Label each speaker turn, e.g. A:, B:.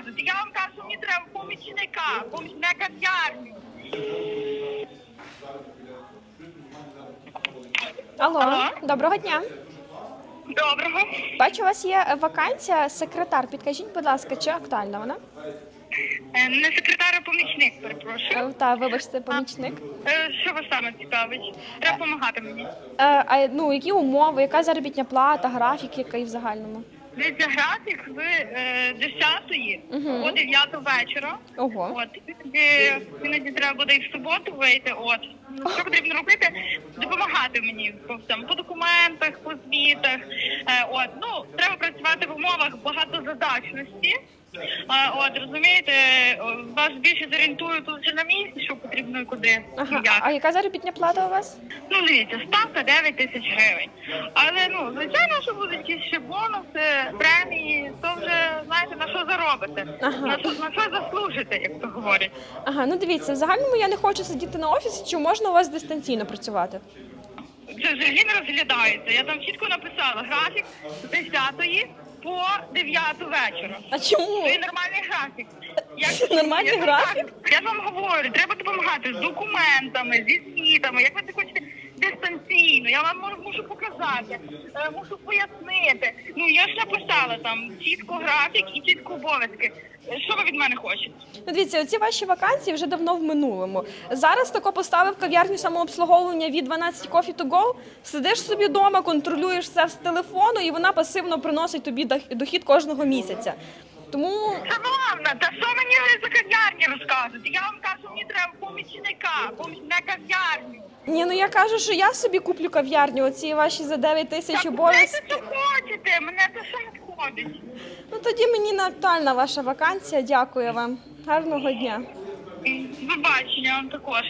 A: розказуєте? Я вам кажу, мені треба помічника, помічника кав'ярню.
B: Алло,
A: Алло.
B: доброго дня.
A: Доброго.
B: Бачу, у вас є е, вакансія секретар. Підкажіть, будь ласка, чи актуальна вона?
A: Е, Не секретар, а помічник, перепрошую.
B: Е, Та, вибачте, помічник.
A: Е, Що вас саме цікавить? Треба допомагати мені.
B: Е, А ну які умови, яка заробітня плата, графік, який в загальному?
A: Дивіться, графік з е, 10
B: Мгм.
A: по 9 вечора.
B: Ого.
A: От іноді, іноді треба буде і в суботу вийти. От що потрібно робити? Допомагати мені по всьому, по документах, по звітах. Е, от ну треба працювати в умовах багатозадачності. Е, от розумієте, вас більше зорієнтують тут вже на місці, що потрібно і куди.
B: Ага.
A: і як.
B: А яка заробітня плата у вас?
A: Ну, дивіться, ставка 9 тисяч гривень. Але ну, звичайно, що будуть якісь ще бонуси, премії, то вже знаєте на що заробите,
B: Ага.
A: на, що, на що заслужите, як то говорять.
B: Ага, ну дивіться, в загальному я не хочу сидіти на офісі, чи можна у вас дистанційно працювати?
A: Це взагалі не розглядається. Я там чітко написала графік з 10 по 9 вечора.
B: А чому?
A: Це нормальний графік. Як
B: Нормальний
A: я
B: графік?
A: так- Я вам говорю, треба допомагати з документами, зі звітами. Як ви це хочете я вам можу, показати, е, мушу пояснити. Ну я ж написала там чітко графік і чітко обов'язки. Е, Що ви від мене хочете?
B: Ну, дивіться, оці ваші вакансії вже давно в минулому. Зараз тако поставив кав'ярню самообслуговування від 12 Coffee to Go, сидиш собі вдома, контролюєш все з телефону, і вона пасивно приносить тобі дох- дохід кожного місяця. Тому
A: Шановна, та що мені ви за кав'ярні розказуєте? Я вам кажу, треба помічника, помічника кав'ярню.
B: ні, ну я кажу, що я собі куплю кав'ярню, оці ваші за 9 тисяч
A: Та
B: Мене
A: то що хочете, мене то що не входить.
B: Ну тоді мені натальна ваша вакансія. Дякую вам. Гарного дня.
A: Вибачення вам також.